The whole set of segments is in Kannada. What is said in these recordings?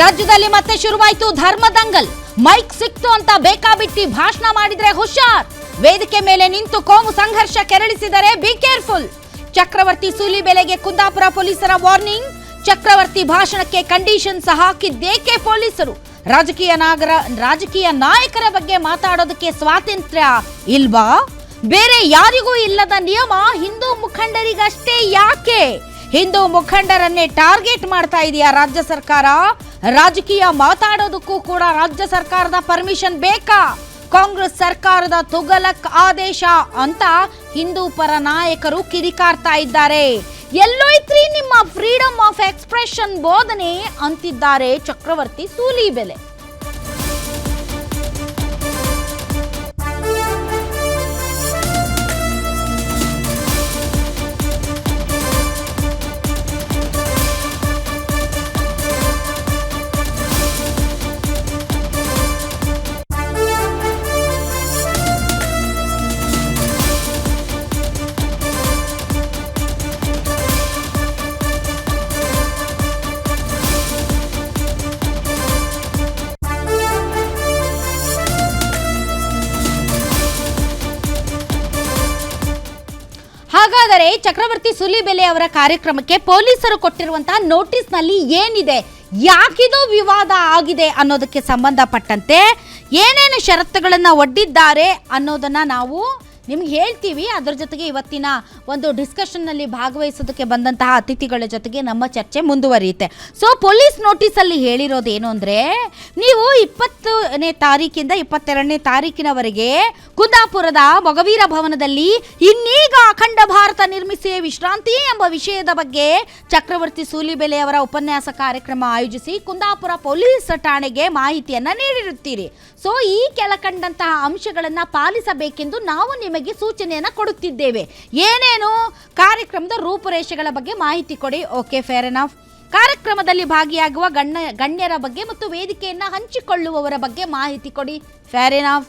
ರಾಜ್ಯದಲ್ಲಿ ಮತ್ತೆ ಶುರುವಾಯಿತು ಧರ್ಮದಂಗಲ್. ಮೈಕ್ ಸಿಕ್ತು ಅಂತ ಬೇಕಾಬಿಟ್ಟಿ ಭಾಷಣ ಮಾಡಿದ್ರೆ ಹುಷಾರ್. ವೇದಿಕೆ ಮೇಲೆ ನಿಂತು ಕೋಮು ಸಂಘರ್ಷ ಕೆರಳಿಸಿದರೆ ಬಿ ಕೇರ್ಫುಲ್ ಚಕ್ರವರ್ತಿ ಸೂಲಿ ಬೆಲೆಗೆ ಕುಂದಾಪುರ ಪೊಲೀಸರ ವಾರ್ನಿಂಗ್. ಚಕ್ರವರ್ತಿ ಭಾಷಣಕ್ಕೆ ಕಂಡೀಷನ್ ಸಹ ಹಾಕಿದ್ದೇಕೆ ಪೊಲೀಸರು? ರಾಜಕೀಯ ನಾಗರ, ರಾಜಕೀಯ ನಾಯಕರ ಬಗ್ಗೆ ಮಾತಾಡೋದಕ್ಕೆ ಸ್ವಾತಂತ್ರ್ಯ ಇಲ್ವಾ? ಬೇರೆ ಯಾರಿಗೂ ಇಲ್ಲದ ನಿಯಮ ಹಿಂದೂ ಮುಖಂಡರಿಗಷ್ಟೇ ಯಾಕೆ? ಹಿಂದೂ ಮುಖಂಡರನ್ನೇ ಟಾರ್ಗೆಟ್ ಮಾಡ್ತಾ ಇದೆಯಾ ರಾಜ್ಯ ಸರ್ಕಾರ? ರಾಜಕೀಯ ಮಾತಾಡೋದಕ್ಕೂ ಕೂಡ ರಾಜ್ಯ ಸರ್ಕಾರದ ಪರ್ಮಿಷನ್ ಬೇಕಾ? ಕಾಂಗ್ರೆಸ್ ಸರ್ಕಾರದ ತುಗಲಕ್ ಆದೇಶ ಅಂತ ಹಿಂದೂ ಪರ ನಾಯಕರು ಕಿರಿಕಾರ್ತಾ ಇದ್ದಾರೆ. ಎಲ್ಲೋಯ್ತ್ರಿ ನಿಮ್ಮ ಫ್ರೀಡಮ್ ಆಫ್ ಎಕ್ಸ್ಪ್ರೆಷನ್ ಬೋಧನೆ ಅಂತಿದ್ದಾರೆ ಚಕ್ರವರ್ತಿ ಸೂಲಿಬೆಲೆ. ಹಾಗಾದರೆ ಚಕ್ರವರ್ತಿ ಸುಲಿಬೆಲೆ ಅವರ ಕಾರ್ಯಕ್ರಮಕ್ಕೆ ಪೊಲೀಸರು ಕೊಟ್ಟಿರುವಂತಹ ನೋಟಿಸ್ನಲ್ಲಿ ಏನಿದೆ? ಯಾಕಿದು ವಿವಾದ ಆಗಿದೆ ಅನ್ನೋದಕ್ಕೆ ಸಂಬಂಧಪಟ್ಟಂತೆ ಏನೇನು ಷರತ್ತುಗಳನ್ನು ಒಡ್ಡಿದ್ದಾರೆ ಅನ್ನೋದನ್ನ ನಾವು ನಿಮ್ಗೆ ಹೇಳ್ತೀವಿ, ಅದರ ಜೊತೆಗೆ ಇವತ್ತಿನ ಒಂದು ಡಿಸ್ಕಷನ್ನಲ್ಲಿ ಭಾಗವಹಿಸೋದಕ್ಕೆ ಬಂದಂತಹ ಅತಿಥಿಗಳ ಜೊತೆಗೆ ನಮ್ಮ ಚರ್ಚೆ ಮುಂದುವರಿಯುತ್ತೆ. ಸೊ ಪೊಲೀಸ್ ನೋಟಿಸಲ್ಲಿ ಹೇಳಿರೋದು ಏನು ಅಂದರೆ, ನೀವು ಇಪ್ಪತ್ತನೇ ತಾರೀಕಿಂದ ಇಪ್ಪತ್ತೆರಡನೇ ತಾರೀಕಿನವರೆಗೆ ಕುಂದಾಪುರದ ಮೊಗವೀರ ಭವನದಲ್ಲಿ ಇನ್ನೀಗ ಅಖಂಡ ಭಾರತ ನಿರ್ಮಿಸಿ ವಿಶ್ರಾಂತಿ ಎಂಬ ವಿಷಯದ ಬಗ್ಗೆ ಚಕ್ರವರ್ತಿ ಸೂಲಿಬೆಲೆ ಅವರ ಉಪನ್ಯಾಸ ಕಾರ್ಯಕ್ರಮ ಆಯೋಜಿಸಿ ಕುಂದಾಪುರ ಪೊಲೀಸ್ ಠಾಣೆಗೆ ಮಾಹಿತಿಯನ್ನು ನೀಡಿರುತ್ತೀರಿ. ಸೊ ಈ ಕೆಳಕಂಡಂತಹ ಅಂಶಗಳನ್ನು ಪಾಲಿಸಬೇಕೆಂದು ನಾವು ನಿಮಗೆ ಸೂಚನೆಯನ್ನ ಕೊಡುತ್ತಿದ್ದೇವೆ. ಏನೇನು? ಕಾರ್ಯಕ್ರಮದ ರೂಪುರೇಷೆಗಳ ಬಗ್ಗೆ ಮಾಹಿತಿ ಕೊಡಿ. ಓಕೆ ಫೇರ್ ಎನಫ್ ಕಾರ್ಯಕ್ರಮದಲ್ಲಿ ಭಾಗಿಯಾಗುವ ಗಣ್ಯ, ಗಣ್ಯರ ಬಗ್ಗೆ ಮತ್ತು ವೇದಿಕೆಯನ್ನು ಹಂಚಿಕೊಳ್ಳುವವರ ಬಗ್ಗೆ ಮಾಹಿತಿ ಕೊಡಿ. ಫೇರ್ ಎನಫ್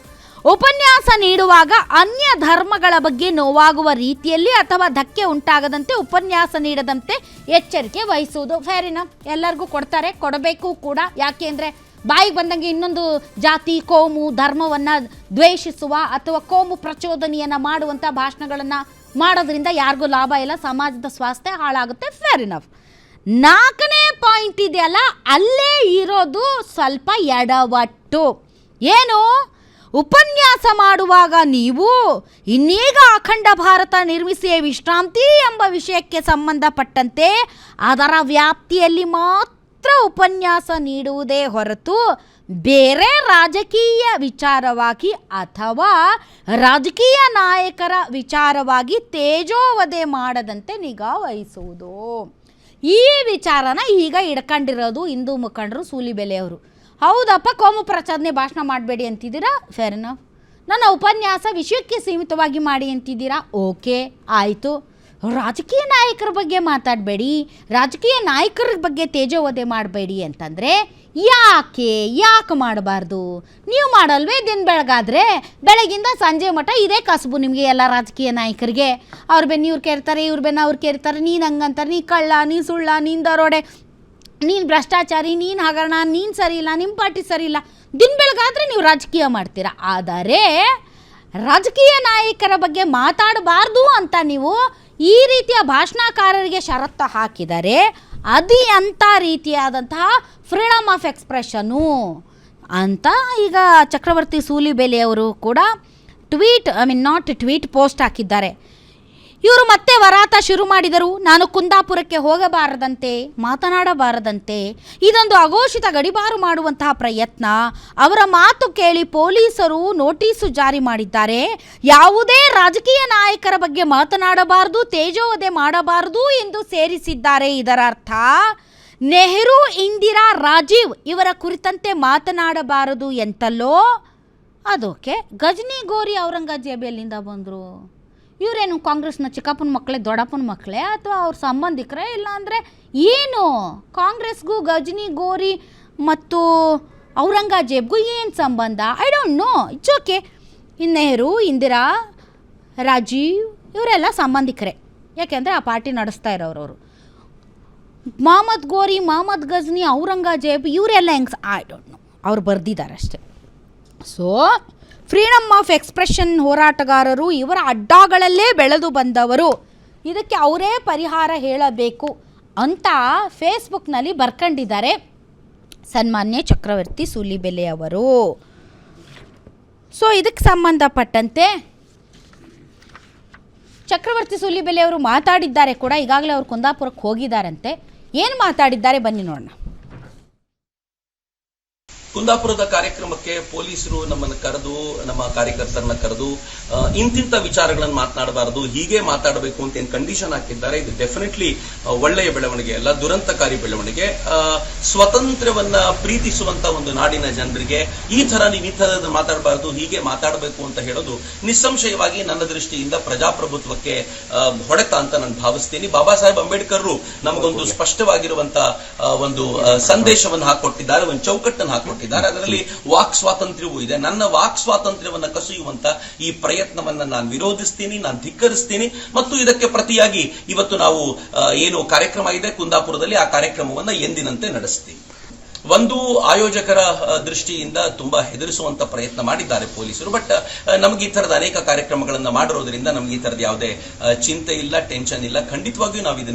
ಉಪನ್ಯಾಸ ನೀಡುವಾಗ ಅನ್ಯ ಧರ್ಮಗಳ ಬಗ್ಗೆ ನೋವಾಗುವ ರೀತಿಯಲ್ಲಿ ಅಥವಾ ಧಕ್ಕೆ ಉಂಟಾಗದಂತೆ ಉಪನ್ಯಾಸ ನೀಡದಂತೆ ಎಚ್ಚರಿಕೆ ವಹಿಸುವುದು. ಫೇರ್ ಇನಫ್ ಎಲ್ಲರಿಗೂ ಕೊಡ್ತಾರೆ, ಕೊಡಬೇಕು ಕೂಡ. ಯಾಕೆ ಅಂದರೆ ಬಾಯಿಗೆ ಬಂದಂಗೆ ಇನ್ನೊಂದು ಜಾತಿ, ಕೋಮು, ಧರ್ಮವನ್ನು ದ್ವೇಷಿಸುವ ಅಥವಾ ಕೋಮು ಪ್ರಚೋದನೆಯನ್ನು ಮಾಡುವಂಥ ಭಾಷಣಗಳನ್ನು ಮಾಡೋದ್ರಿಂದ ಯಾರಿಗೂ ಲಾಭ ಇಲ್ಲ, ಸಮಾಜದ ಸ್ವಾಸ್ಥ್ಯ ಹಾಳಾಗುತ್ತೆ. ಫೇರ್ ಇನಫ್ ನಾಲ್ಕನೇ ಪಾಯಿಂಟ್ ಇದೆಯಲ್ಲ ಅಲ್ಲೇ ಇರೋದು ಸ್ವಲ್ಪ ಎಡವಟ್ಟು. ಏನು? ಉಪನ್ಯಾಸ ಮಾಡುವಾಗ ನೀವು ಇನ್ನೀಗ ಅಖಂಡ ಭಾರತ ನಿರ್ಮಿಸಿಯೇ ವಿಶ್ರಾಂತಿ ಎಂಬ ವಿಷಯಕ್ಕೆ ಸಂಬಂಧಪಟ್ಟಂತೆ ಅದರ ವ್ಯಾಪ್ತಿಯಲ್ಲಿ ಮಾತ್ರ ಉಪನ್ಯಾಸ ನೀಡುವುದೇ ಹೊರತು ಬೇರೆ ರಾಜಕೀಯ ವಿಚಾರವಾಗಿ ಅಥವಾ ರಾಜಕೀಯ ನಾಯಕರ ವಿಚಾರವಾಗಿ ತೇಜೋವಧೆ ಮಾಡದಂತೆ ನಿಗಾ ವಹಿಸುವುದು. ಈ ವಿಚಾರನ ಈಗ ಇಡ್ಕೊಂಡಿರೋದು ಹಿಂದೂ ಮುಖಂಡರು ಸೂಲಿಬೆಲೆಯವರು. ಹೌದಪ್ಪ, ಕೋಮು ಪ್ರಚೋದನೆ ಭಾಷಣ ಮಾಡಬೇಡಿ ಅಂತಿದ್ದೀರಾ? ಫೇರ್ನ ನನ್ನ ಉಪನ್ಯಾಸ ವಿಷಯಕ್ಕೆ ಸೀಮಿತವಾಗಿ ಮಾಡಿ ಅಂತಿದ್ದೀರಾ? ಓಕೆ ಆಯಿತು. ರಾಜಕೀಯ ನಾಯಕರ ಬಗ್ಗೆ ಮಾತಾಡಬೇಡಿ, ರಾಜಕೀಯ ನಾಯಕರ ಬಗ್ಗೆ ತೇಜೋವಧೆ ಮಾಡಬೇಡಿ ಅಂತಂದರೆ ಯಾಕೆ ಯಾಕೆ ಮಾಡಬಾರ್ದು? ನೀವು ಮಾಡಲ್ವೇ ದಿನ ಬೆಳಗಾದರೆ? ಬೆಳಗಿಂದ ಸಂಜೆ ಮಠ ಇದೇ ಕಸಬು ನಿಮಗೆ ಎಲ್ಲ ರಾಜಕೀಯ ನಾಯಕರಿಗೆ. ಅವ್ರ ಬೆನ್ನ ಇವ್ರು ಕೇರ್ತಾರೆ, ಇವ್ರ ಬೆನ್ನ ಅವ್ರು ಕೇರ್ತಾರೆ, ನೀನು ಹಂಗಂತಾರೆ, ನೀ ಕಳ್ಳ, ನೀ ಸುಳ್ಳ, ನೀನು ದರೋಡೆ, ನೀನು ಭ್ರಷ್ಟಾಚಾರಿ, ನೀನು ಹಗರಣ, ನೀನು ಸರಿ ಇಲ್ಲ ನಿಮ್ಮ ಪಾರ್ಟಿ ಸರಿ ಇಲ್ಲ ದಿನ ಬೆಳಗಾದರೆ ನೀವು ರಾಜಕೀಯ ಮಾಡ್ತೀರಾ? ಆದರೆ ರಾಜಕೀಯ ನಾಯಕರ ಬಗ್ಗೆ ಮಾತಾಡಬಾರ್ದು ಅಂತ ನೀವು ಈ ರೀತಿಯ ಭಾಷಣಕಾರರಿಗೆ ಷರತ್ತು ಹಾಕಿದರೆ ಅದು ಅಂಥ ರೀತಿಯಾದಂತಹ ಫ್ರೀಡಮ್ ಆಫ್ ಎಕ್ಸ್ಪ್ರೆಷನು ಅಂತ ಈಗ ಚಕ್ರವರ್ತಿ ಸೂಲಿಬೆಲೆಯವರು ಕೂಡ tweet, I mean not tweet post ಹಾಕಿದ್ದಾರೆ. ಇವರು ಮತ್ತೆ ವರಾತ ಶುರು ಮಾಡಿದರು. ನಾನು ಕುಂದಾಪುರಕ್ಕೆ ಹೋಗಬಾರದಂತೆ, ಮಾತನಾಡಬಾರದಂತೆ, ಇದೊಂದು ಅಘೋಷಿತ ಗಡಿಬಾರು ಮಾಡುವಂತಹ ಪ್ರಯತ್ನ. ಅವರ ಮಾತು ಕೇಳಿ ಪೊಲೀಸರು ನೋಟಿಸು ಜಾರಿ ಮಾಡಿದ್ದಾರೆ. ಯಾವುದೇ ರಾಜಕೀಯ ನಾಯಕರ ಬಗ್ಗೆ ಮಾತನಾಡಬಾರದು, ತೇಜೋವಧೆ ಮಾಡಬಾರದು ಎಂದು ಸೇರಿಸಿದ್ದಾರೆ. ಇದರ ಅರ್ಥ ನೆಹರು, ಇಂದಿರಾ, ರಾಜೀವ್ ಇವರ ಕುರಿತಂತೆ ಮಾತನಾಡಬಾರದು ಎಂತಲ್ಲೋ ಅದಕ್ಕೆ ಗಜನಿ ಗೋರಿ ಔರಂಗಜೇಬಿಯಲ್ಲಿಂದ ಬಂದರು. ಇವರೇನು ಕಾಂಗ್ರೆಸ್ನ ಚಿಕ್ಕಪ್ಪನ ಮಕ್ಕಳೇ ದೊಡ್ಡಪ್ಪನ ಮಕ್ಕಳೇ ಅಥವಾ ಅವ್ರ ಸಂಬಂಧಿಕರೇ? ಇಲ್ಲ ಅಂದರೆ ಏನು? ಕಾಂಗ್ರೆಸ್ಗೂ, ಗಜನಿ, ಗೋರಿ ಮತ್ತು ಔರಂಗಜೇಬ್ಗೂ ಏನು ಸಂಬಂಧ? I don't know it's okay Nehru Indira, Rajiv, ಇವರೆಲ್ಲ ಸಂಬಂಧಿಕರೇ. ಯಾಕೆಂದರೆ ಆ ಪಾರ್ಟಿ ನಡೆಸ್ತಾ ಇರೋರು ಅವರು. ಮೊಹಮ್ಮದ್ ಗೋರಿ ಮಹಮ್ಮದ್ ಗಜ್ನಿ, ಔರಂಗಜೇಬ್, ಇವರೆಲ್ಲ ಹೆಂಗ್ಸ್ ಐ ಡೋಂಟ್ ನೋ ಅವ್ರು ಬರೆದಿದ್ದಾರೆ ಅಷ್ಟೇ. ಸೊ ಫ್ರೀಡಮ್ ಆಫ್ ಎಕ್ಸ್ಪ್ರೆಷನ್ ಹೋರಾಟಗಾರರು ಇವರ ಅಡ್ಡಗಳಲ್ಲೇ ಬೆಳೆದು ಬಂದವರು. ಇದಕ್ಕೆ ಅವರೇ ಪರಿಹಾರ ಹೇಳಬೇಕು ಅಂತ ಫೇಸ್ಬುಕ್ನಲ್ಲಿ ಬರ್ಕೊಂಡಿದ್ದಾರೆ ಸನ್ಮಾನ್ಯ ಚಕ್ರವರ್ತಿ ಸೂಲಿಬೆಲೆ ಅವರು. ಸೊ ಇದಕ್ಕೆ ಸಂಬಂಧಪಟ್ಟಂತೆ ಚಕ್ರವರ್ತಿ ಸೂಲಿಬೆಲೆ ಅವರು ಮಾತಾಡಿದ್ದಾರೆ ಕೂಡ. ಈಗಾಗಲೇ ಅವರು ಕುಂದಾಪುರಕ್ಕೆ ಹೋಗಿದ್ದಾರಂತೆ. ಏನು ಮಾತಾಡಿದ್ದಾರೆ ಬನ್ನಿ ನೋಡೋಣ. ಕುಂದಾಪುರದ ಕಾರ್ಯಕ್ರಮಕ್ಕೆ ಪೊಲೀಸರು ನಮ್ಮನ್ನು ಕರೆದು ನಮ್ಮ ಕಾರ್ಯಕರ್ತರನ್ನ ಕರೆದು ಇಂತಿಂತ ವಿಚಾರಗಳನ್ನು ಮಾತನಾಡಬಾರದು ಹೀಗೆ ಮಾತಾಡಬೇಕು ಅಂತ ಏನು ಕಂಡೀಷನ್ ಹಾಕಿದ್ದಾರೆ ಇದು ಡೆಫಿನೆಟ್ಲಿ ಒಳ್ಳೆಯ ಬೆಳವಣಿಗೆ ಅಲ್ಲ ದುರಂತಕಾರಿ ಬೆಳವಣಿಗೆ. ಆ, ಸ್ವಾತಂತ್ರ್ಯವನ್ನ ಪ್ರೀತಿಸುವಂತ ಒಂದು ನಾಡಿನ ಜನರಿಗೆ ಈ ತರ ನೀವು ಈ ತರದ ಮಾತಾಡಬಾರದು ಹೀಗೆ ಮಾತಾಡಬೇಕು ಅಂತ ಹೇಳೋದು ನಿಸ್ಸಂಶಯವಾಗಿ ನನ್ನ ದೃಷ್ಟಿಯಿಂದ ಪ್ರಜಾಪ್ರಭುತ್ವಕ್ಕೆ ಹೊಡೆತ ಅಂತ ನಾನು ಭಾವಿಸ್ತೀನಿ. ಬಾಬಾ ಸಾಹೇಬ್ ಅಂಬೇಡ್ಕರ್ ನಮಗೊಂದು ಸ್ಪಷ್ಟವಾಗಿರುವಂತ ಆ, ಒಂದು ಸಂದೇಶವನ್ನು ಹಾಕೊಟ್ಟಿದ್ದಾರೆ ಒಂದು ಚೌಕಟ್ಟನ್ನು ಹಾಕೊಟ್ಟಿದ್ದಾರೆ. ಅದರಲ್ಲಿ ವಾಕ್ ಸ್ವಾತಂತ್ರ್ಯವೂ ಇದೆ. ನನ್ನ ವಾಕ್ ಸ್ವಾತಂತ್ರ್ಯವನ್ನ ಕಸಿಯುವಂತ ಈ ಪ್ರಯತ್ನವನ್ನ ನಾನು ವಿರೋಧಿಸ್ತೀನಿ, ನಾನು ಧಿಕ್ಕರಿಸ್ತೀನಿ. ಮತ್ತು ಇದಕ್ಕೆ ಪ್ರತಿಯಾಗಿ ಇವತ್ತು ನಾವು ಏನು ಕಾರ್ಯಕ್ರಮ ಇದೆ ಕುಂದಾಪುರದಲ್ಲಿ, ಆ ಕಾರ್ಯಕ್ರಮವನ್ನ ಎಂದಿನಂತೆ ನಡೆಸ್ತೀನಿ ಒಂದು ಆಯೋಜಕರ ದೃಷ್ಟಿಯಿಂದ ತುಂಬಾ ಹೆದರಿಸುವಂತ ಪ್ರಯತ್ನ ಮಾಡಿದ್ದಾರೆ ಪೊಲೀಸರು. ಬಟ್ ನಮಗೆ ಈ ತರದ ಅನೇಕ ಕಾರ್ಯಕ್ರಮಗಳನ್ನು ಮಾಡಿರೋದ್ರಿಂದ ನಮಗೆ ಈ ತರದ ಯಾವುದೇ ಚಿಂತೆ ಇಲ್ಲ, ಟೆನ್ಷನ್ ಇಲ್ಲ. ಖಂಡಿತವಾಗಿಯೂ ನಾವು ಇದನ್ನ